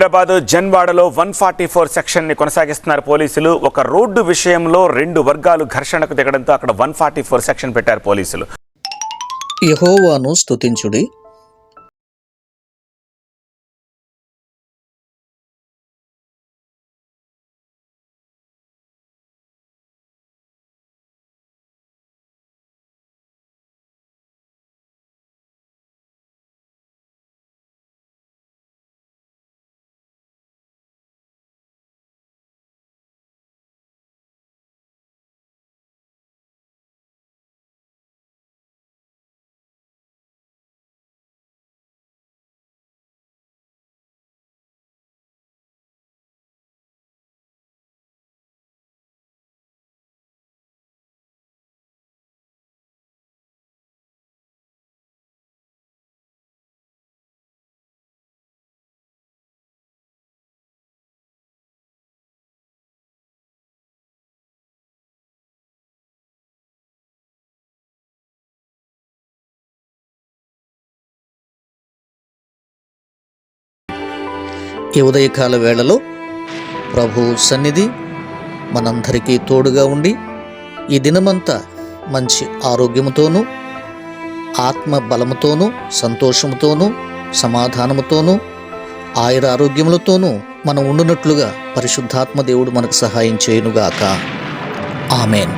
హైదరాబాద్ జన్వాడలో one forty four సెక్షన్ని కొనసాగిస్తున్నారు పోలీసులు. ఒక రోడ్డు విషయంలో రెండు వర్గాలు ఘర్షణకు దిగడంతో అక్కడ వన్ ఫార్టీ ఫోర్ సెక్షన్ పెట్టారు పోలీసులు. యహోవాను స్తుతించుడి ఈ ఉదయకాల వేళలో ప్రభు సన్నిధి మనందరికీ తోడుగా ఉండి ఈ దినమంతా మంచి ఆరోగ్యముతోనూ ఆత్మ బలముతోనూ సంతోషముతోనూ సమాధానముతోనూ ఆయుర ఆరోగ్యములతోనూ మనం ఉండునట్లుగా పరిశుద్ధాత్మ దేవుడు మనకు సహాయం చేయునుగాక. ఆమెన్.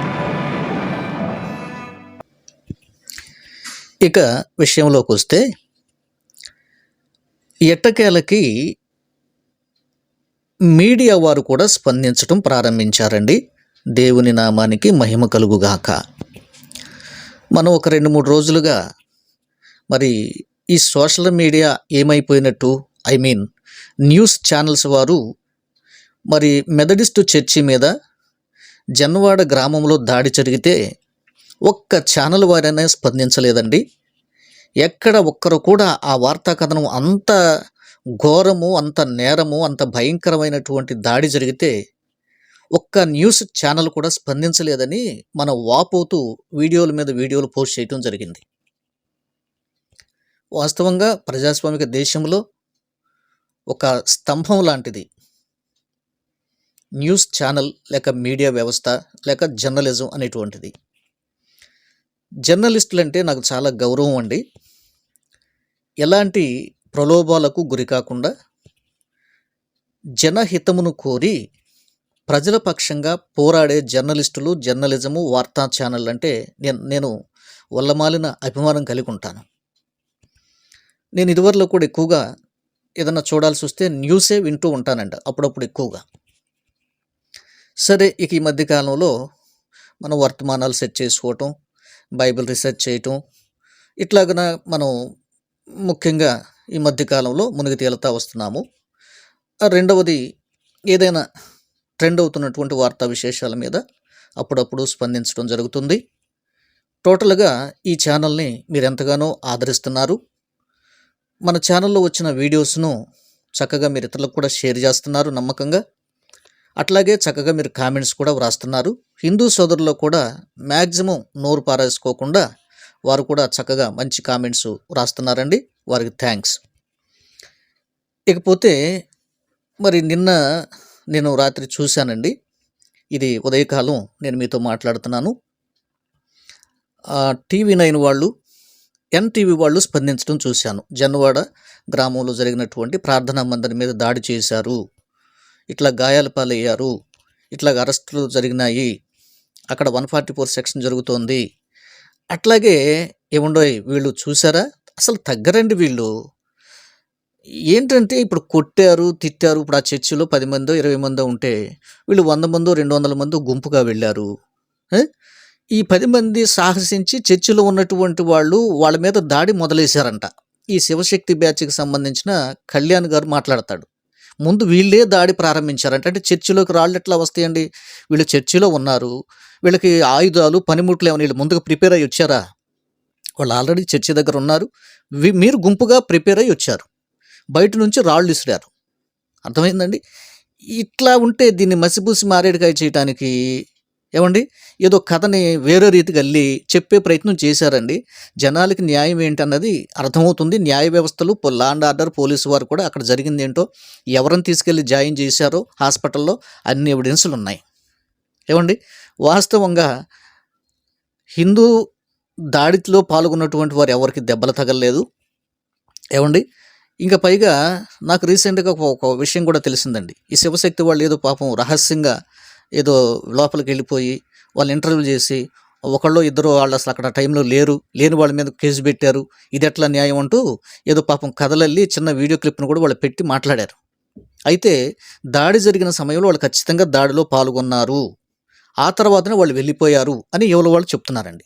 ఇక విషయంలోకి వస్తే ఎట్టకేలకి మీడియా వారు కూడా స్పందించడం ప్రారంభించారండి. దేవుని నామానికి మహిమ కలుగుగాక. మనం ఒక రెండు మూడు రోజులుగా మరి ఈ సోషల్ మీడియా ఏమైపోయినట్టు? ఐ మీన్ న్యూస్ ఛానల్స్ వారు మరి మెథడిస్టు చర్చి మీద జన్వాడ గ్రామంలో దాడి జరిగితే ఒక్క ఛానల్ వారైనా స్పందించలేదండి. ఎక్కడ ఒక్కరు కూడా ఆ వార్తా కథనం అంత ఘోరము అంత నేరము అంత భయంకరమైనటువంటి దాడి జరిగితే ఒక్క న్యూస్ ఛానల్ కూడా స్పందించలేదని మనం వాపోతూ వీడియోల మీద వీడియోలు పోస్ట్ చేయటం జరిగింది. వాస్తవంగా ప్రజాస్వామిక దేశంలో ఒక స్తంభం లాంటిది. న్యూస్ ఛానల్ లేక మీడియా వ్యవస్థ లేక జర్నలిజం అనేటువంటిది. జర్నలిస్టులు అంటే నాకు చాలా గౌరవం అండి. ఎలాంటి ప్రలోభాలకు గురి కాకుండా జనహితమును కోరి ప్రజల పక్షంగా పోరాడే జర్నలిస్టులు జర్నలిజము వార్తా ఛానల్ అంటే నేను నేను వల్లమాలిన అభిమానం కలిగి ఉంటాను. నేను ఇదివరలో కూడా ఎక్కువగా ఏదన్నా చూడాల్సి వస్తే న్యూసే వింటూ ఉంటానండి అప్పుడప్పుడు ఎక్కువగా. సరే ఇక ఈ మధ్యకాలంలో మనం వర్తమానాలు సెట్ చేసుకోవటం బైబిల్ రీసెర్చ్ చేయటం ఇట్లాగన మనం ముఖ్యంగా ఈ మధ్యకాలంలో మునిగి తేలుతా వస్తున్నాము. రెండవది ఏదైనా ట్రెండ్ అవుతున్నటువంటి వార్తా విశేషాల మీద అప్పుడప్పుడు స్పందించడం జరుగుతుంది. టోటల్గా ఈ ఛానల్ని మీరు ఎంతగానో ఆదరిస్తున్నారు. మన ఛానల్లో వచ్చిన వీడియోస్ను చక్కగా మీరు ఇతరులకు కూడా షేర్ చేస్తున్నారు నమ్మకంగా. అట్లాగే చక్కగా మీరు కామెంట్స్ కూడా వ్రాస్తున్నారు. హిందూ సోదరుల్లో కూడా మ్యాక్సిమం నోరు పారేసుకోకుండా వారు కూడా చక్కగా మంచి కామెంట్స్ వ్రాస్తున్నారండి. వారికి థ్యాంక్స్. ఇకపోతే మరి నిన్న నేను రాత్రి చూశానండి. ఇది ఉదయకాలం నేను మీతో మాట్లాడుతున్నాను. టీవీ నైన్ వాళ్ళు ఎన్టీవీ వాళ్ళు స్పందించడం చూశాను. జన్వాడ గ్రామంలో జరిగినటువంటి ప్రార్థనా మందిరం మీద దాడి చేశారు. ఇట్లా గాయాల పాలయ్యారు. ఇట్లా అరెస్టులు జరిగినాయి. అక్కడ వన్ ఫార్టీ ఫోర్ సెక్షన్ జరుగుతోంది. అట్లాగే ఏముండో వీళ్ళు చూసారా అసలు తగ్గరండి వీళ్ళు. ఏంటంటే ఇప్పుడు కొట్టారు తిట్టారు ఇప్పుడు ఆ చర్చిలో పది మందో ఇరవై మందో ఉంటే వీళ్ళు వంద మందో రెండు వందల మందో గుంపుగా వెళ్ళారు. ఈ పది మంది సాహసించి చర్చిలో ఉన్నటువంటి వాళ్ళు వాళ్ళ మీద దాడి మొదలేశారంట. ఈ శివశక్తి బ్యాచ్కి సంబంధించిన కళ్యాణ్ గారు మాట్లాడతాడు. ముందు వీళ్ళే దాడి ప్రారంభించారంట. అంటే చర్చిలోకి రాళ్ళు ఎట్లా వస్తాయండి? వీళ్ళు చర్చిలో ఉన్నారు. వీళ్ళకి ఆయుధాలు పనిముట్లు ఏమైనా వీళ్ళు ముందుగా ప్రిపేర్ అయ్యి వచ్చారా? వాళ్ళు ఆల్రెడీ చర్చి దగ్గర ఉన్నారు. మీరు గుంపుగా ప్రిపేర్ అయ్యి వచ్చారు. బయట నుంచి రాళ్ళు విసిరారు. అర్థమైందండి? ఇట్లా ఉంటే దీన్ని మసిపూసి మారేడుకాయ చేయటానికి ఏమండి? ఏదో కథని వేరే రీతికి అల్లి చెప్పే ప్రయత్నం చేశారండి. జనాలకి న్యాయం ఏంటన్నది అర్థమవుతుంది. న్యాయ వ్యవస్థలు పో- లా అండ్ ఆర్డర్ పోలీసు వారు కూడా అక్కడ జరిగింది ఏంటో ఎవరిని తీసుకెళ్ళి జాయిన్ చేశారో హాస్పిటల్లో అన్ని ఎవిడెన్సులు ఉన్నాయి ఏమండి? వాస్తవంగా హిందూ దాడిలో పాల్గొన్నటువంటి వారు ఎవరికి దెబ్బలు తగలలేదు. ఏమండి? ఇంకా పైగా నాకు రీసెంట్గా ఒక విషయం కూడా తెలిసిందండి. ఈ శివశక్తి వాళ్ళు ఏదో పాపం రహస్యంగా ఏదో లోపలికి వెళ్ళిపోయి వాళ్ళు ఇంటర్వ్యూ చేసి ఒకళ్ళు ఇద్దరు వాళ్ళు అసలు అక్కడ టైంలో లేరు. లేని వాళ్ళ మీద కేసు పెట్టారు. ఇది ఎట్లా న్యాయం అంటూ ఏదో పాపం కథలల్లి చిన్న వీడియో క్లిప్ను కూడా వాళ్ళు పెట్టి మాట్లాడారు. అయితే దాడి జరిగిన సమయంలో వాళ్ళు ఖచ్చితంగా దాడిలో పాల్గొన్నారు. ఆ తర్వాతనే వాళ్ళు వెళ్ళిపోయారు అని ఎవరు వాళ్ళు చెప్తున్నారండి.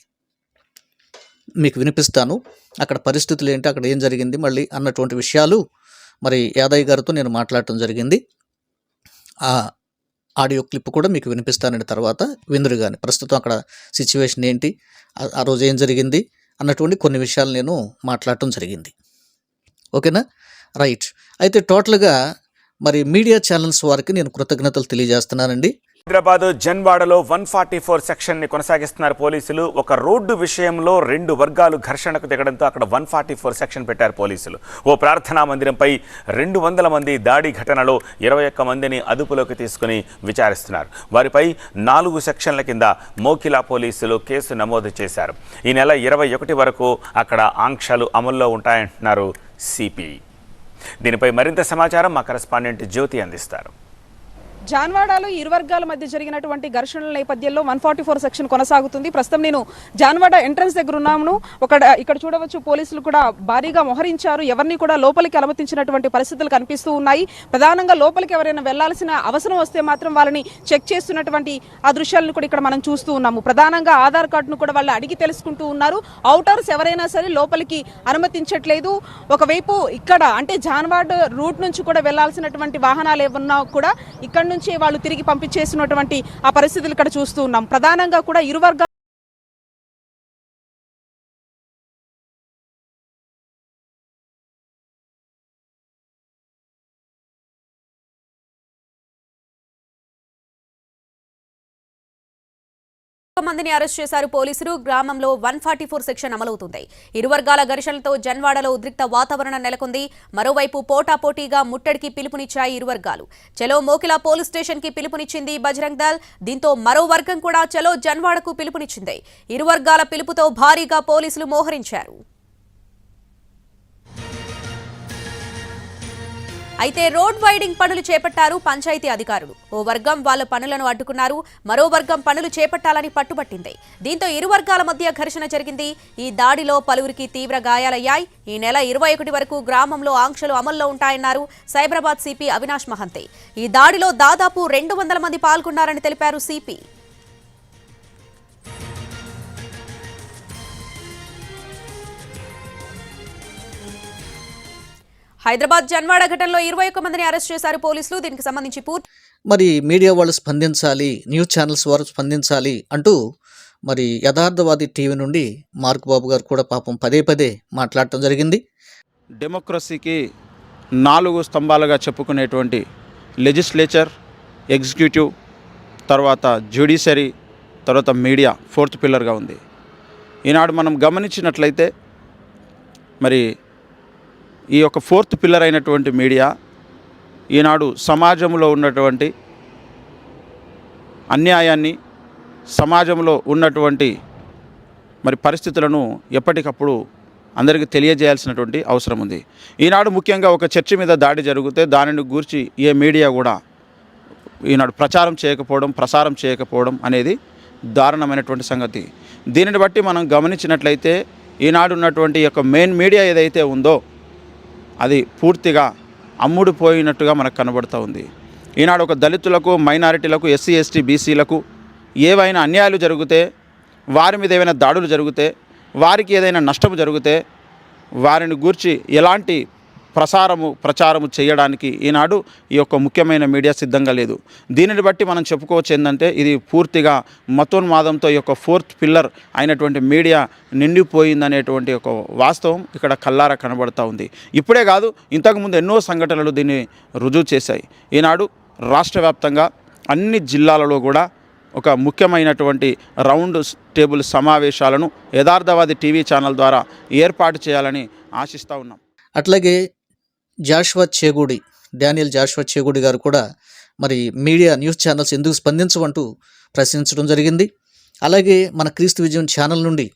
మీకు వినిపిస్తాను. అక్కడ పరిస్థితులు ఏంటి? అక్కడ ఏం జరిగింది? మళ్ళీ అన్నటువంటి విషయాలు మరి యాదయ్య గారితో నేను మాట్లాడటం జరిగింది. ఆ ఆడియో క్లిప్ కూడా మీకు వినిపిస్తానండి తర్వాత విందురు కానీ ప్రస్తుతం అక్కడ సిచ్యువేషన్ ఏంటి? ఆ- రోజు ఏం జరిగింది? అన్నటువంటి కొన్ని విషయాలు నేను మాట్లాడటం జరిగింది. ఓకేనా? రైట్. అయితే టోటల్గా మరి మీడియా ఛానల్స్ వారికి నేను కృతజ్ఞతలు తెలియజేస్తున్నానండి. హైదరాబాద్ జన్వాడలో వన్ ఫార్టీ ఫోర్ సెక్షన్ని కొనసాగిస్తున్నారు పోలీసులు. ఒక రోడ్డు విషయంలో రెండు వర్గాలు ఘర్షణకు దిగడంతో అక్కడ వన్ ఫార్టీ ఫోర్ సెక్షన్ పెట్టారు పోలీసులు. ఓ ప్రార్థనా మందిరంపై రెండు వందల మంది దాడి ఘటనలో ఇరవై ఒక్క మందిని అదుపులోకి తీసుకుని విచారిస్తున్నారు. వారిపై నాలుగు సెక్షన్ల కింద మోకిలా పోలీసులు కేసు నమోదు చేశారు. ఈ నెల ఇరవై ఒకటి వరకు అక్కడ ఆంక్షలు అమల్లో ఉంటాయంటున్నారు సిపి దీనిపై మరింత సమాచారం మా కరెస్పాండెంట్ జ్యోతి అందిస్తారు. జాన్వాడలో ఇరు వర్గాల మధ్య జరిగినటువంటి ఘర్షణల నేపథ్యంలో వన్ ఫార్టీ ఫోర్ సెక్షన్ కొనసాగుతుంది. ప్రస్తుతం నేను జాన్వాడ ఎంట్రన్స్ దగ్గర ఉన్నాను ఒక ఇక్కడ చూడవచ్చు పోలీసులు కూడా భారీగా మోహరించారు. ఎవరిని కూడా లోపలికి అనుమతించినటువంటి పరిస్థితులు కనిపిస్తూ ఉన్నాయి. ప్రధానంగా లోపలికి ఎవరైనా వెళ్ళాల్సిన అవసరం వస్తే మాత్రం వాళ్ళని చెక్ చేస్తున్నటువంటి ఆ దృశ్యాలను కూడా ఇక్కడ మనం చూస్తూ ఉన్నాము. ప్రధానంగా ఆధార్ కార్డును కూడా వాళ్ళు అడిగి తెలుసుకుంటూ ఉన్నారు. అవుటర్స్ ఎవరైనా సరే లోపలికి అనుమతించట్లేదు. ఒకవైపు ఇక్కడ అంటే జాన్వాడ్ రూట్ నుంచి కూడా వెళ్ళాల్సినటువంటి వాహనాలు ఏమన్నా కూడా ఇక్కడ నుంచి వాళ్ళు తిరిగి పంపించేసినటువంటి ఆ పరిస్థితులు ఇక్కడ చూస్తూ ఉన్నాం. ప్రధానంగా కూడా ఇరు వర్గాలు మందిని అరెస్ట్ చేశారు పోలీసులు. గ్రామంలో వన్ ఫార్టీ ఫోర్ సెక్షన్ అమలవుతుంది. ఇరు వర్గాల ఘర్షణలతో జన్వాడలో ఉద్రిక్త వాతావరణం నెలకొంది. మరోవైపు పోటాపోటీగా ముట్టడికి పిలుపునిచ్చాయి ఇరు వర్గాలు. చలో మోకిలా పోలీస్ స్టేషన్కి పిలుపునిచ్చింది బజరంగ్ దళ్. దీంతో మరో వర్గం కూడా చలో జన్వాడకు పిలుపునిచ్చింది. ఇరు వర్గాల పిలుపుతో భారీగా పోలీసులు మోహరించారు. అయితే రోడ్ వైడింగ్ పనులు చేపట్టారు పంచాయతీ అధికారులు. ఓ వర్గం వాళ్ళ పనులను అడ్డుకున్నారు మరో వర్గం పనులు చేపట్టాలని పట్టుబట్టింది. దీంతో ఇరు వర్గాల మధ్య ఘర్షణ జరిగింది. ఈ దాడిలో పలువురికి తీవ్ర గాయాలయ్యాయి. ఈ నెల ఇరవై ఒకటి వరకు గ్రామంలో ఆంక్షలు అమల్లో ఉంటాయన్నారు సైబరాబాద్ సిపి అవినాష్ మహంతే. ఈ దాడిలో దాదాపు రెండు వందల మంది పాల్గొన్నారని తెలిపారు సిపి. హైదరాబాద్ జన్వాడ ఘటనలో ఇరవై ఒక్క మందిని అరెస్ట్ చేశారు పోలీసులు. దీనికి సంబంధించి పూర్తి మరి మీడియా వాళ్ళు స్పందించాలి న్యూస్ ఛానల్స్ వారు స్పందించాలి అంటూ మరి యథార్థవాది టీవీ నుండి మార్క్ బాబు గారు కూడా పాపం పదే పదే మాట్లాడటం జరిగింది. డెమోక్రసీకి నాలుగు స్తంభాలుగా చెప్పుకునేటువంటి లెజిస్లేచర్ ఎగ్జిక్యూటివ్ తర్వాత జ్యుడిషరీ తర్వాత మీడియా ఫోర్త్ పిల్లర్గా ఉంది. ఈనాడు మనం గమనించినట్లయితే మరి ఈ యొక్క ఫోర్త్ పిల్లర్ అయినటువంటి మీడియా ఈనాడు సమాజంలో ఉన్నటువంటి అన్యాయాన్ని సమాజంలో ఉన్నటువంటి మరి పరిస్థితులను ఎప్పటికప్పుడు అందరికీ తెలియజేయాల్సినటువంటి అవసరం ఉంది. ఈనాడు ముఖ్యంగా ఒక చర్చి మీద దాడి జరిగితే దానిని గూర్చి ఏ మీడియా కూడా ఈనాడు ప్రచారం చేయకపోవడం ప్రసారం చేయకపోవడం అనేది దారుణమైనటువంటి సంగతి. దీనిని బట్టి మనం గమనించినట్లయితే ఈనాడు ఉన్నటువంటి యొక్క మెయిన్ మీడియా ఏదైతే ఉందో అది పూర్తిగా అమ్ముడుపోయినట్టుగా మనకు కనబడుతూ ఉంది. ఈనాడు ఒక దళితులకు మైనారిటీలకు ఎస్సీ ఎస్టీ బీసీలకు ఏవైనా అన్యాయాలు జరిగితే వారి మీద ఏవైనా దాడులు జరిగితే వారికి ఏదైనా నష్టము జరిగితే వారిని గూర్చి ఎలాంటి ప్రసారము ప్రచారము చేయడానికి ఈనాడు ఈ యొక్క ముఖ్యమైన మీడియా సిద్ధంగా లేదు. దీనిని బట్టి మనం చెప్పుకోవచ్చు ఏంటంటే ఇది పూర్తిగా మతోన్మాదంతో ఈ యొక్క ఫోర్త్ పిల్లర్ అయినటువంటి మీడియా నిండిపోయిందనేటువంటి ఒక వాస్తవం ఇక్కడ కల్లారా కనబడుతూ ఉంది. ఇప్పుడే కాదు ఇంతకుముందు ఎన్నో సంఘటనలు దీన్ని రుజువు చేశాయి. ఈనాడు రాష్ట్ర వ్యాప్తంగా అన్ని జిల్లాలలో కూడా ఒక ముఖ్యమైనటువంటి రౌండ్ టేబుల్ సమావేశాలను యథార్థవాది టీవీ ఛానల్ ద్వారా ఏర్పాటు చేయాలని ఆశిస్తూ ఉన్నాం. అట్లాగే Joshua Chegudi Daniel Joshua Chegudi గారు కూడా మరి మీడియా న్యూస్ ఛానల్స్ ఎందుకు స్పందించమంటూ ప్రశ్నించడం జరిగింది. అలాగే మన క్రీస్తు విజయం ఛానల్ నుండి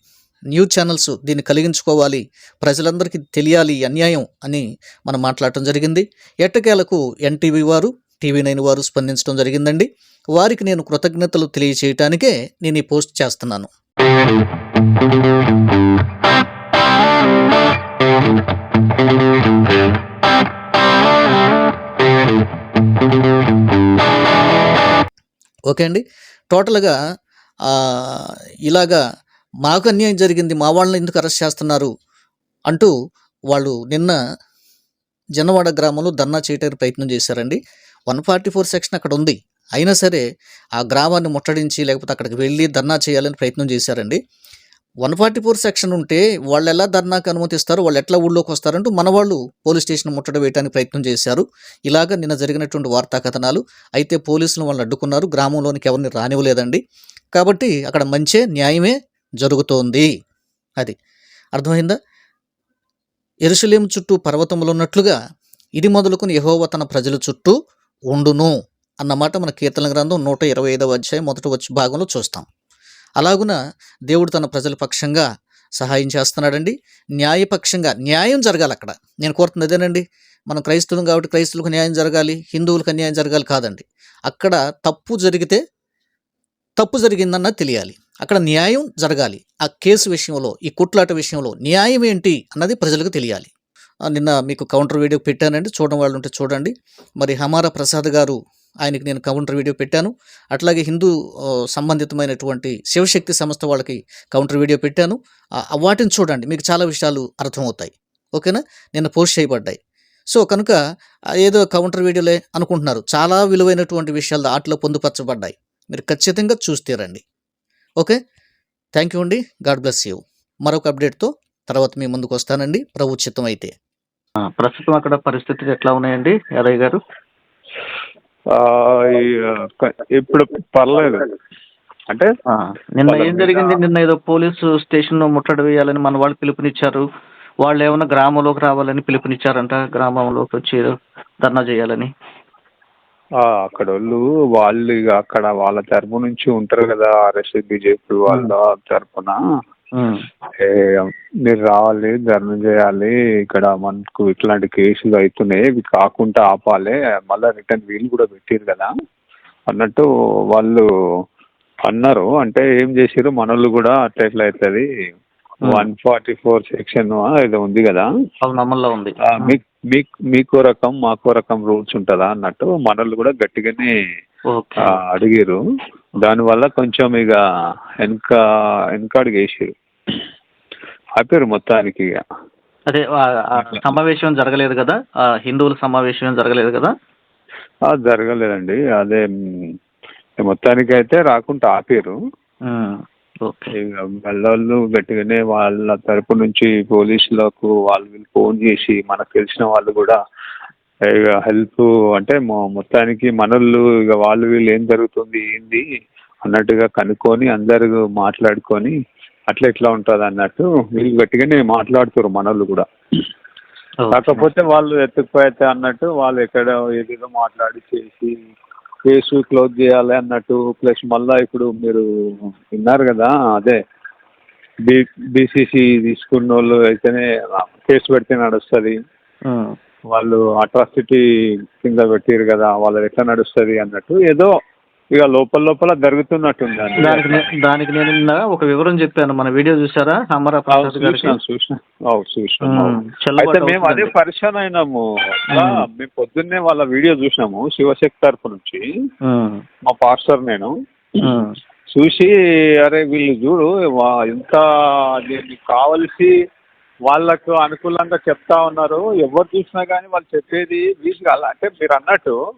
న్యూస్ ఛానల్స్ దీన్ని కలిగించుకోవాలి ప్రజలందరికీ తెలియాలి అన్యాయం అని మనం మాట్లాడటం జరిగింది. ఎట్టకేలకు ఎన్టీవీ వారు టీవీ నైన్ వారు స్పందించడం జరిగిందండి. వారికి నేను కృతజ్ఞతలు తెలియచేయటానికే నేను ఈ పోస్ట్ చేస్తున్నాను. ఓకే అండి. టోటల్గా ఇలాగా మాకు అన్యాయం జరిగింది మా వాళ్ళని ఎందుకు అరెస్ట్ చేస్తున్నారు అంటూ వాళ్ళు నిన్న జనవాడ గ్రామంలో ధర్నా చేయడానికి ప్రయత్నం చేశారండి. వన్ ఫార్టీ ఫోర్ సెక్షన్ అక్కడ ఉంది. అయినా సరే ఆ గ్రామాన్ని ముట్టడించి లేకపోతే అక్కడికి వెళ్ళి ధర్నా చేయాలని ప్రయత్నం చేశారండి. వన్ ఫార్టీ ఫోర్ సెక్షన్ ఉంటే వాళ్ళు ఎలా ధర్నాకు అనుమతిస్తారు వాళ్ళు ఎట్లా ఊళ్ళోకి వస్తారంటూ మన వాళ్ళు పోలీస్ స్టేషన్ ముట్టడం వేయడానికి ప్రయత్నం చేశారు. ఇలాగ నిన్న జరిగినటువంటి వార్తా కథనాలు అయితే పోలీసులు వాళ్ళని అడ్డుకున్నారు గ్రామంలోనికి ఎవరిని రానివ్వలేదండి. కాబట్టి అక్కడ మంచే న్యాయమే జరుగుతోంది. అది అర్థమైందా? ఎరుసలేం చుట్టూ పర్వతములు ఉన్నట్లుగా ఇది మొదలుకొని యహోవ తన ప్రజల చుట్టూ ఉండును అన్నమాట మన కీర్తన గ్రంథం నూట ఇరవై ఐదవ అధ్యాయం మొదటి వచ్చి భాగంలో చూస్తాం. అలాగున దేవుడు తన ప్రజల పక్షంగా సహాయం చేస్తున్నాడండి. న్యాయపక్షంగా న్యాయం జరగాలి అక్కడ. నేను కోరుతుంది అదేనండి. మనం క్రైస్తవులం కాబట్టి క్రైస్తవులకు న్యాయం జరగాలి హిందువులకు అన్యాయం జరగాలి కాదండి. అక్కడ తప్పు జరిగితే తప్పు జరిగిందన్నది తెలియాలి. అక్కడ న్యాయం జరగాలి. ఆ కేసు విషయంలో ఈ కుట్లాట విషయంలో న్యాయం ఏంటి అన్నది ప్రజలకు తెలియాలి. నిన్న మీకు కౌంటర్ వీడియో పెట్టానండి. చూడడం వాళ్ళు ఉంటే చూడండి. మరి హమారా ప్రసాద్ గారు ఆయనకి నేను కౌంటర్ వీడియో పెట్టాను. అట్లాగే హిందూ సంబంధితమైనటువంటి శివశక్తి సంస్థ వాళ్ళకి కౌంటర్ వీడియో పెట్టాను. వాటిని చూడండి మీకు చాలా విషయాలు అర్థమవుతాయి. ఓకేనా? నిన్న పోస్ట్ చేయబడ్డాయి. సో కనుక ఏదో కౌంటర్ వీడియోలే అనుకుంటున్నారు. చాలా విలువైనటువంటి విషయాలు ఆటలో పొందుపరచబడ్డాయి. మీరు ఖచ్చితంగా చూస్తేరండి ఓకే? థ్యాంక్ యూ అండి. God bless you. మరొక అప్డేట్తో తర్వాత మీ ముందుకు వస్తానండి. ప్రభు చిత్తం అయితే ప్రస్తుతం అక్కడ పరిస్థితులు ఎట్లా ఉన్నాయండి? యాదయ్య గారు? ఇప్పుడు పర్లేదు. అంటే నిన్న ఏం జరిగింది? నిన్న ఏదో పోలీసు స్టేషన్ ముట్టడి వేయాలని మన వాళ్ళు పిలుపునిచ్చారు. వాళ్ళు ఏమైనా గ్రామంలోకి రావాలని పిలుపునిచ్చారంట? గ్రామంలోకి వచ్చి ధర్నా చేయాలని. అక్కడ వాళ్ళు వాళ్ళు ఇక అక్కడ వాళ్ళ తరపు నుంచి ఉంటారు కదా ఆర్ఎస్ బీజేపీ వాళ్ళ తరపున. మీరు రావాలి ధర్మం చేయాలి ఇక్కడ మనకు ఇట్లాంటి కేసులు అవుతున్నాయి ఇవి కాకుండా ఆపాలి మళ్ళీ రిటర్న్ వీలు కూడా పెట్టారు కదా. అన్నట్టు వాళ్ళు అన్నారు. అంటే ఏం చేసారు మనోళ్ళు కూడా అట్లా ఎట్లా అవుతుంది. వన్ ఫార్టీ ఫోర్ సెక్షన్ ఏదో ఉంది కదా. అమల్లో ఉంది. ఆ, మీ- మీ- మీకో రకం మాకో రకం రూల్స్ ఉంటుందా అన్నట్టు మనోళ్ళు కూడా గట్టిగానే అడిగిరు దానివల్ల కొంచెం ఇక వెనక వెనకాడికి వేసారు ఆపారు మొత్తానికి. ఇక. అదే సమావేశం జరగలేదు కదా? హిందువుల సమావేశం జరగలేదు కదా? జరగలేదండి. అదే మొత్తానికి అయితే రాకుండా ఆపారు. Um, okay. ఇక వాళ్ళు గట్టిగానే వాళ్ళ తరపు నుంచి పోలీసులకు వాళ్ళు ఫోన్ చేసి మనకు తెలిసిన వాళ్ళు కూడా ఇక హెల్ప్ అంటే మొత్తానికి మనోళ్ళు ఇక వాళ్ళు వీళ్ళు ఏం జరుగుతుంది ఏంది అన్నట్టుగా కనుక్కొని అందరు మాట్లాడుకొని అట్లా ఎట్లా ఉంటుంది అన్నట్టు వీళ్ళు గట్టిగానే మాట్లాడుతారు మనోళ్ళు కూడా. కాకపోతే వాళ్ళు ఎత్తుకుపోతే అన్నట్టు వాళ్ళు ఎక్కడ ఏదేదో మాట్లాడి చేసి కేసు క్లోజ్ చేయాలి అన్నట్టు ప్లస్ మళ్ళా ఇప్పుడు మీరు విన్నారు కదా అదే బి బీసీసీ తీసుకున్న వాళ్ళు అయితేనే కేసు పెడితే నడుస్తుంది వాళ్ళు అట్రాసిటీ కింద పెట్టారు కదా వాళ్ళది ఎట్లా నడుస్తుంది అన్నట్టు ఏదో ఇక లోపల లోపల జరుగుతున్నట్టుంది. దానికి నే- దానికి నేను నిన్న ఒక వివరం చెప్పాను. మన వీడియో చూసారా అమరా అవు, ప్రసాద్ గారికి? చూసినాం. చూసినాం అవు, చూసినాం అవు. ఉమ్, చెల్లుబాటు అయితే మేము అదే అవుతుందండి. పరిచయం అయినాము. ఆ, మ్మ్. మేము పొద్దున్నే వాళ్ళ వీడియో చూసినాము శివశక్తి తరపు నుంచి. ఉమ్, మా పాస్టర్ నేను. ఉమ్, చూసి అరే వీళ్ళు చూడు వా- ఇంత దీనికి కావలసి వాళ్ళకు అనుకూలంగా చెప్తా ఉన్నారు. ఎవరు చూసినా కానీ వాళ్ళు చెప్పేది వీలు కాల అంటే మీరు అన్నట్టు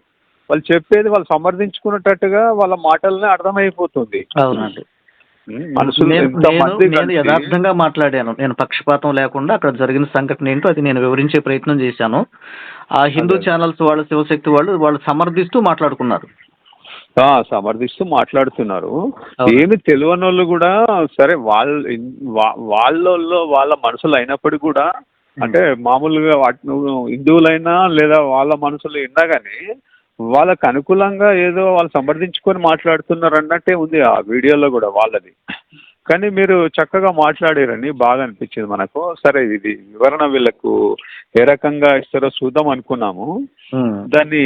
వాళ్ళు చెప్పేది వాళ్ళు సమర్థించుకునేటట్టుగా వాళ్ళ మాటలనే అర్థమైపోతుంది. అవునండి. నేను యథార్థంగా మాట్లాడాను. నేను పక్షపాతం లేకుండా అక్కడ జరిగిన సంఘటన ఏంటో అది నేను వివరించే ప్రయత్నం చేశాను. ఆ హిందూ. ఛానల్స్ వాళ్ళు శివశక్తి వాళ్ళు వాళ్ళు సమర్థిస్తూ మాట్లాడుకున్నారు. ఆ, సమర్థిస్తూ మాట్లాడుతున్నారు. ఏమి తెలియని వాళ్ళు కూడా సరే వాళ్ళ వా- వాళ్ళల్లో వాళ్ళ మనసులు అయినప్పటికీ కూడా అంటే మామూలుగా వాటి హిందువులైనా లేదా వాళ్ళ మనసులు విన్నా కానీ వాళ్ళకు అనుకూలంగా ఏదో వాళ్ళు సమర్థించుకొని మాట్లాడుతున్నారు అన్నట్టే ఉంది ఆ వీడియోలో కూడా వాళ్ళది. కానీ మీరు చక్కగా మాట్లాడారని బాగా అనిపించింది మనకు. సరే ఇది వివరణ వీళ్ళకు ఏ రకంగా ఇస్తారో చూద్దాం అనుకున్నాము. దాన్ని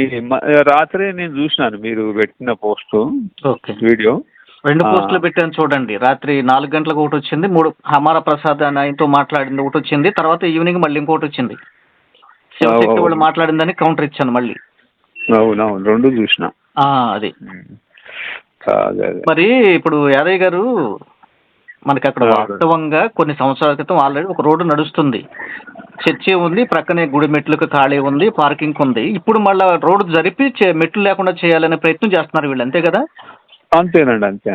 రాత్రి నేను చూసినాను మీరు పెట్టిన పోస్ట్ ఓకే. వీడియో. రెండు. పోస్టులు పెట్టాను చూడండి. రాత్రి నాలుగు గంటలకు ఒకటి వచ్చింది మూడు హమారా ప్రసాద్ అని ఆయనతో మాట్లాడింది ఒకటి వచ్చింది తర్వాత ఈవినింగ్ మళ్ళీ ఇంకోటి వచ్చింది. వాళ్ళు మాట్లాడిందని కౌంటర్ ఇచ్చాను మళ్ళీ. అవునవును రెండు చూసిన. అది. మరి ఇప్పుడు యాదయ్య గారు మనకి అక్కడ. వాస్తవంగా కొన్ని సంవత్సరాల క్రితం ఆల్రెడీ ఒక రోడ్డు నడుస్తుంది. చర్చి ఉంది ప్రక్కనే గుడి మెట్లకు ఖాళీ ఉంది పార్కింగ్ ఉంది. ఇప్పుడు మళ్ళీ రోడ్డు జరిపి మెట్లు లేకుండా చేయాలనే ప్రయత్నం చేస్తున్నారు వీళ్ళు అంతే కదా? అంతేనండి అంతే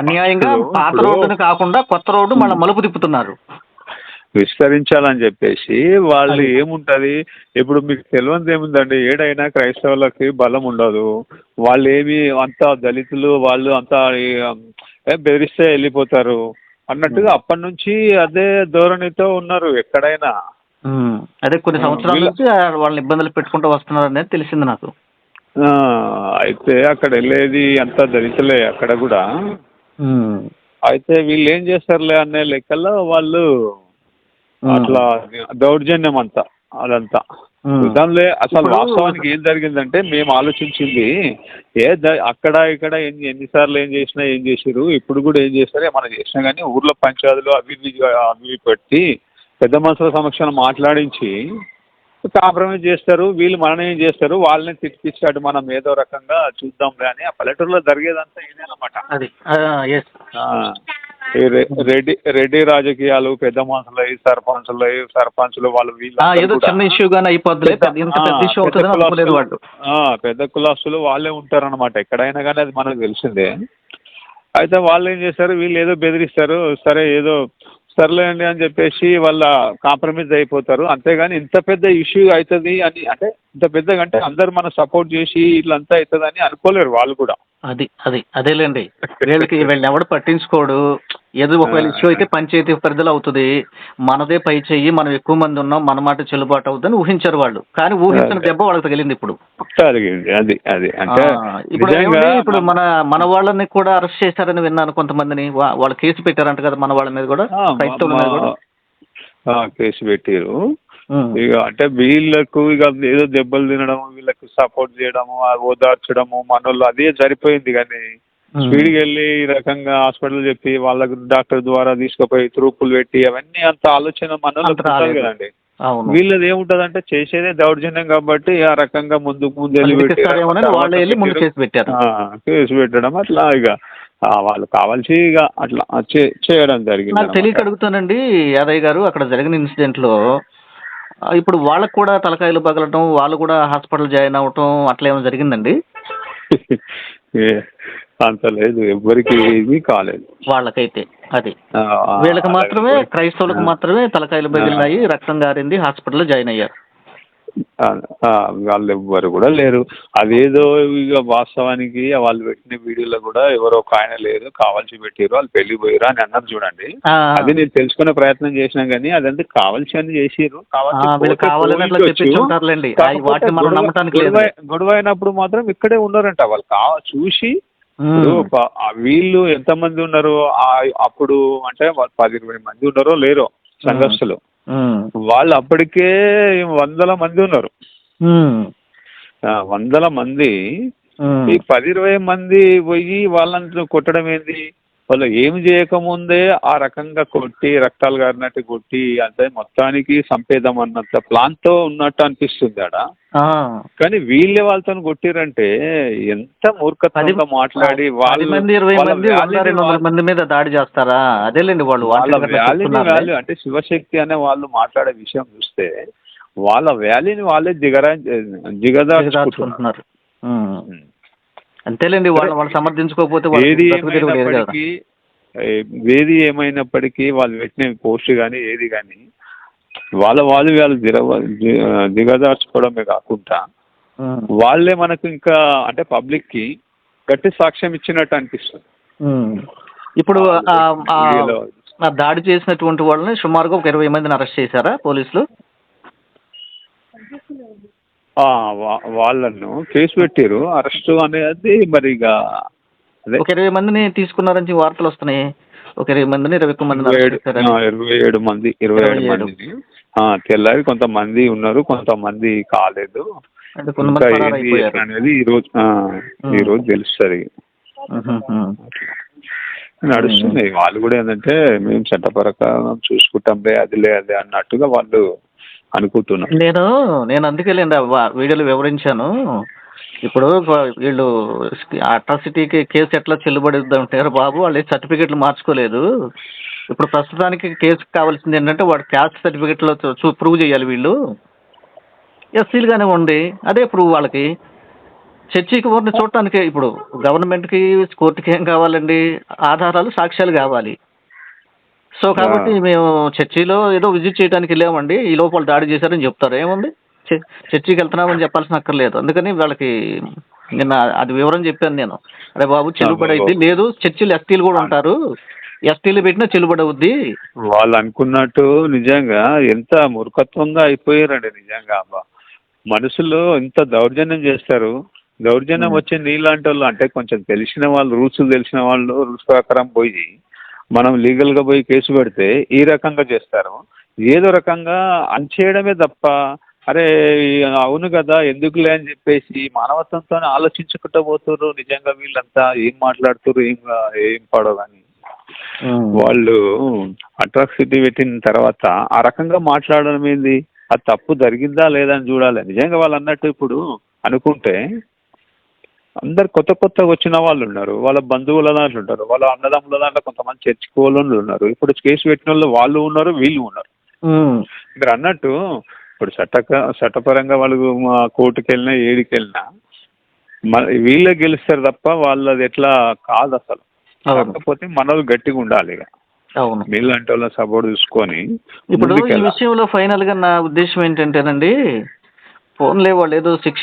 అన్యాయంగా పాత రోడ్డుని కాకుండా కొత్త రోడ్డు మళ్ళీ మలుపు తిప్పుతున్నారు. విస్తరించాలని చెప్పేసి వాళ్ళు. ఏముంటది ఇప్పుడు మీకు తెలియనిది ఏముందండి ఏడైనా క్రైస్తవులకి బలం ఉండదు వాళ్ళు ఏమి అంతా దళితులు వాళ్ళు అంతా బెదిరిస్తే వెళ్ళిపోతారు అన్నట్టుగా అప్పటి నుంచి అదే ధోరణితో ఉన్నారు ఎక్కడైనా. అదే కొన్ని సంవత్సరాల వీళ్ళ- నుంచి వాళ్ళని ఇబ్బందులు పెట్టుకుంటూ వస్తున్నారు అనేది తెలిసింది నాకు ఆ, అయితే అక్కడ వెళ్ళేది అంతా దళితులే అక్కడ కూడా. అయితే వీళ్ళు ఏం చేస్తారులే అనే లెక్కల్లో వాళ్ళు. అట్లా దౌర్జన్యం అంతా అదంతా. చూద్దాంలే అసలు వాస్తవానికి ఏం జరిగిందంటే మేము ఆలోచించింది ఏ అక్కడ ఇక్కడ ఎన్ని ఎన్నిసార్లు ఏం చేసినా ఏం చేసిరు ఇప్పుడు కూడా ఏం చేస్తారు ఏమైనా చేసినా కానీ ఊర్లో పంచాయతీలు అవి ఇవి పెట్టి పెద్ద మనుషుల సమక్షంలో మాట్లాడించి కాంప్రమైజ్ చేస్తారు వీళ్ళు మనని ఏం చేస్తారు వాళ్ళని తిట్టిస్తాడు మనం ఏదో రకంగా చూద్దాంలే అని ఆ పల్లెటూరులో జరిగేదంతా అది ఎస్ ఆ, ఈ రె- రెడ్డి రెడ్డి రాజకీయాలు పెద్ద మనుషులు సర్పంచులు సర్పంచులు వాళ్ళు వీళ్ళు ఏదో చిన్న ఇష్యూ గానీ అయిపోద్దులే పెద్ద- కులాస్తులు వాళ్ళే. ఉంటారన్నమాట. ఎక్కడైనా కానీ అది మనకు తెలిసిందే. అయితే వాళ్ళు ఏం చేస్తారు వీళ్ళు ఏదో బెదిరిస్తారు సరే ఏదో సర్లేండి అని చెప్పేసి వాళ్ళ కాంప్రమైజ్ అయిపోతారు. అంతేగాని ఇంత పెద్ద ఇష్యూ అవుతుంది అని అంటే ఇంత పెద్దగా అంటే అందరు మనం సపోర్ట్ చేసి ఇట్లంతా అవుతుందని అనుకోలేరు వాళ్ళు కూడా. అది అది అదేలేండి. వీళ్ళకి వీళ్ళని ఎవడు పట్టించుకోడు. ఏదో ఒకవేళ ఇష్యూ అయితే పంచాయతీ పరిధిలో అవుతుంది. మనదే పై చెయ్యి మనం ఎక్కువ మంది ఉన్నాం మన మాట చెల్లుబాటు అవుతుందని ఊహించారు వాళ్ళు. కానీ ఊహించిన దెబ్బ వాళ్ళకి తగిలింది ఇప్పుడు. అది అది. అంటే ఇప్పుడు ఏమండి, ఇప్పుడు మన మన వాళ్ళని కూడా అరెస్ట్ చేశారని విన్నాను కొంతమందిని. వా- వాళ్ళు కేసు పెట్టారంట కదా మన వాళ్ళ మీద కూడా క్రైస్తవుల మీద కూడా. ఆ, కేసు పెట్టారు. ఇక అంటే వీళ్ళకు ఇక ఏదో దెబ్బలు తినడం వీళ్ళకు సపోర్ట్ చేయడము ఓదార్చడము మనోళ్ళు అదే సరిపోయింది కానీ. స్పీడ్కి వెళ్ళి ఈ రకంగా హాస్పిటల్ చెప్పి వాళ్ళకు డాక్టర్ ద్వారా తీసుకుపోయి త్రూపులు పెట్టి అవన్నీ అంత ఆలోచన మనోళ్ళకి. కదండి. వీళ్ళది ఏముంటదంటే చేసేదే దౌర్జన్యం కాబట్టి ఆ రకంగా ముందుకు ముందు వెళ్ళి కేసు పెట్టడం అట్లా ఇక. వాళ్ళు కావాల్సి ఇక అట్లా చేయడం జరిగింది నాకు తెలియక అడుగుతానండి యాదయ్య గారు అక్కడ జరిగిన ఇన్సిడెంట్లో ఇప్పుడు వాళ్ళకు కూడా తలకాయలు పగలటం వాళ్ళు కూడా హాస్పిటల్ జాయిన్ అవటం అట్లా ఏమైనా జరిగిందండి? ఏ, అంత లేదు. ఎవ్వరికి ఏమీ కాలేదు. వాళ్ళకైతే అది. వీళ్ళకి మాత్రమే. క్రైస్తవులకు మాత్రమే తలకాయలు పగిలినాయి రక్తం గారింది హాస్పిటల్లో జాయిన్ అయ్యారు. వాళ్ళు ఎవ్వరు కూడా లేరు. అదేదో ఇక వాస్తవానికి వాళ్ళు పెట్టిన వీడియోలో కూడా ఎవరో ఒక ఆయన లేరు కావాల్సి పెట్టారు వాళ్ళు పెళ్ళి పోయారు అని అన్నారు చూడండి. అది నేను తెలుసుకునే ప్రయత్నం చేసినా కానీ అదంతా కావాల్సి అని చేసిరు గొడవ అయినప్పుడు మాత్రం ఇక్కడే ఉన్నారంట. వాళ్ళు కావ చూసి వీళ్ళు ఎంతమంది ఉన్నారు అప్పుడు అంటే వాళ్ళు పది ఇరవై మంది ఉన్నారో లేరో ఉమ్. వాళ్ళు అప్పటికే వందల మంది ఉన్నారు వందల మంది. ఈ పది ఇరవై మంది పోయి వాళ్ళని కొట్టడం ఏంది వాళ్ళు ఏం చేయకముందే ఆ రకంగా కొట్టి రక్తాలు గారినట్టు కొట్టి అంటే మొత్తానికి సంపేదం అన్నంత ప్లాన్తో ఉన్నట్టు అనిపిస్తుంది ఆడ. కానీ వీళ్ళే వాళ్ళతో కొట్టిరంటే ఎంత మూర్ఖత్వంగా మాట్లాడి మంది మంది దాడి చేస్తారా అదేలేండి వాళ్ళు వాళ్ళ వ్యాలీని. వాల్యూ అంటే శివశక్తి అనే వాళ్ళు మాట్లాడే విషయం చూస్తే వాళ్ళ వ్యాలీని వాళ్ళే దిగరా దిగదార్చుకుంటున్నారు దాచుకుంటున్నారు ఉమ్. అంతేలేండి వాళ్ళు వాళ్ళు సమర్థించుకోకపోతే వాళ్ళు ఏది బతుకు తెరువు లేదు కదా ఏమైనప్పటికీ ఏది ఏమైనప్పటికీ వాళ్ళు పెట్టిన పోస్ట్ కానీ ఏది కానీ వాళ్ళ వాళ్ళు వాళ్ళు దిగ దిగదార్చుకోవడమే కాకుండా. వాళ్ళే మనకు ఇంకా అంటే పబ్లిక్కి గట్టి సాక్ష్యం ఇచ్చినట్టు అనిపిస్తుంది ఉమ్. ఇప్పుడు ఆ- ఆ- వీడియోలో. ఆ దాడి చేసినటువంటి వాళ్ళని సుమారుగా ఒక ఇరవై మందిని అరెస్ట్ చేశారా పోలీసులు వా- వాళ్ళను కేసు పెట్టారు అరెస్ట్ అనేది మరి ఇక అదే. ఒక ఇరవై మందిని తీసుకున్నారని చెప్పి వార్తలు వస్తున్నాయి. ఒక ఇరవై మందిని ఇరవై ఒక్క మందిని ఇరవై అరెస్ట్ ఏడు చేశారని. ఇరవై ఏడు మంది ఇరవై ఏడు ఇరవై ఏడు. మందిని. ఆ, తెల్లారి కొంతమంది ఉన్నారు కొంతమంది కాలేదు. అంటే కొంతమంది ఇంకా ఫరారు ఏంది అయిపోయారు. అనేది ఈ రోజు ఆ, ఈ రోజు తెలుస్తుంది. నడుస్తున్నాయి. వాళ్ళు కూడా ఏంటంటే మేము చట్టపరకంగా చూసుకుంటాంలే అదిలే అదే అన్నట్టుగా వాళ్ళు అనుకుంటున్నా. నేను నేను అందుకే లేండి వీడియోలో వివరించాను. ఇప్పుడు వీళ్ళు అట్రాసిటీకి కేసు ఎట్లా చెల్లుబడి అంటారు బాబు? వాళ్ళు సర్టిఫికెట్లు మార్చుకోలేదు. ఇప్పుడు ప్రస్తుతానికి కేసు కావాల్సింది ఏంటంటే వాడు క్యాస్ట్ సర్టిఫికెట్లో చూ ప్రూవ్ చేయాలి వీళ్ళు. ఎస్సీలుగానే ఉంది అదే ప్రూవ్ వాళ్ళకి. చర్చికి ఊరిని చూడటానికి ఇప్పుడు గవర్నమెంట్కి కోర్టుకి ఏం కావాలండి? ఆధారాలు సాక్ష్యాలు కావాలి. సో కాబట్టి మేము చర్చిలో ఏదో విజిట్ చేయడానికి వెళ్ళామండి. ఈ లోపల దాడి చేశారని చెప్తారు ఏముంది చర్చికి వెళ్తున్నామని చెప్పాల్సిన అక్కర్లేదు. అందుకని వాళ్ళకి నిన్న అది వివరం చెప్పాను నేను. అరే బాబు చెల్లుబడి అయింది లేదు చర్చిలు ఎస్టీలు కూడా ఉంటారు. ఎస్టీలు పెట్టినా చెల్లుబడి అవుద్ది వాళ్ళు అనుకున్నట్టు నిజంగా ఎంత మూర్ఖత్వంగా అయిపోయారండి నిజంగా మనుషులు ఇంత దౌర్జన్యం చేస్తారు. దౌర్జన్యం వచ్చే నీలాంటి వాళ్ళు అంటే కొంచెం తెలిసిన వాళ్ళు రూల్స్ తెలిసిన వాళ్ళు రూల్స్ ప్రకారం పోయి మనం లీగల్గా పోయి కేసు పెడితే ఈ రకంగా చేస్తారు. ఏదో రకంగా అంచేయడమే తప్ప అరే అవును కదా ఎందుకులే అని చెప్పేసి మానవత్వంతో ఆలోచించుకుంటూ పోతున్నారు నిజంగా వీళ్ళంతా. ఏం మాట్లాడుతున్నారు ఏం ఏం పడో కానీ వాళ్ళు అట్రాక్సిటీ పెట్టిన తర్వాత ఆ రకంగా మాట్లాడడం ఏంది? అది తప్పు జరిగిందా లేదా అని చూడాలి. నిజంగా వాళ్ళు అన్నట్టు ఇప్పుడు అనుకుంటే అందరు కొత్త కొత్తగా వచ్చిన వాళ్ళు ఉన్నారు. వాళ్ళ బంధువుల దాంట్లో ఉంటారు వాళ్ళ అన్నదమ్ముల దాంట్లో కొంతమంది చర్చికి వాళ్ళు ఉన్నారు. ఇప్పుడు కేసు పెట్టిన వాళ్ళు వాళ్ళు ఉన్నారు వీళ్ళు ఉన్నారు. మీరు అన్నట్టు ఇప్పుడు చట్టక చట్టపరంగా వాళ్ళు మా కోర్టుకి వెళ్ళినా ఏడికి వెళ్ళినా వీళ్ళే గెలుస్తారు తప్ప వాళ్ళది ఎట్లా కాదు అసలు. కాకపోతే మనలు గట్టిగా ఉండాలి ఇక. అవును. మీలాంటి వాళ్ళ సపోర్ట్ చూసుకొని ఇప్పుడు ఈ. విషయంలో ఫైనల్గా నా ఉద్దేశం ఏంటంటేనండి ఫోన్లే వాళ్ళు ఏదో శిక్ష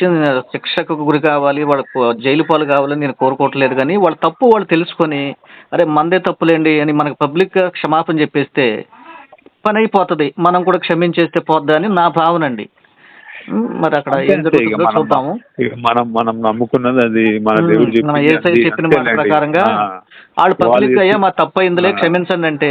శిక్షకు గురి కావాలి వాళ్ళకు జైలు పాలు కావాలని నేను కోరుకోవట్లేదు కానీ వాళ్ళ తప్పు వాళ్ళు తెలుసుకొని అరే మందే తప్పులేండి అని మనకు పబ్లిక్గా క్షమాపణ చెప్పేస్తే పని అయిపోతుంది మనం కూడా క్షమించేస్తే పోద్దా అని నా భావన అండి మరి అక్కడ ఏం జరుగుతుందో మనం చూద్దాము మనం మనం నమ్ముకున్నది అది మన దేవుడు. చెప్పిన మాట. ప్రకారంగా. వాళ్ళు పబ్లిక్ అయ్యా మా తప్పు అయిందిలే. క్షమించండి అంటే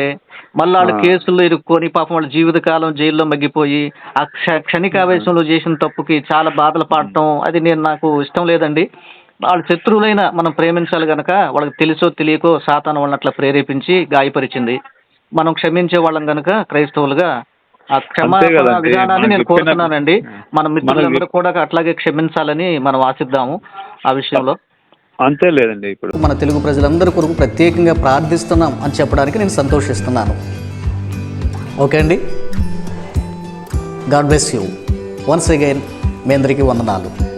మళ్ళీ వాళ్ళు. కేసుల్లో ఇరుక్కొని పాపం వాళ్ళ జీవితకాలం జైల్లో మగ్గిపోయి ఆ క్ష క్షణికావేశంలో చేసిన తప్పుకి చాలా బాధలు పడటం అది నేను నాకు ఇష్టం లేదండి. వాళ్ళ శత్రువులైన మనం ప్రేమించాలి గనక వాళ్ళకి తెలుసో తెలియకో సాతాను వాళ్ళని అట్లా ప్రేరేపించి గాయపరిచింది. మనం క్షమించే వాళ్ళం గనక క్రైస్తవులుగా ఆ క్షమాపణ. విధానాన్ని నేను కోరుతున్నానండి. మన మిత్రులందరూ కూడా అట్లాగే క్షమించాలని మనం ఆశిద్దాము ఆ విషయంలో. అంతే లేదండి ఇప్పుడు. మన తెలుగు ప్రజలందరి కొరకు ప్రత్యేకంగా ప్రార్థిస్తున్నాం అని చెప్పడానికి నేను సంతోషిస్తున్నాను. ఓకే అండి? God bless you. Once again మీ అందరికీ వందనాలు.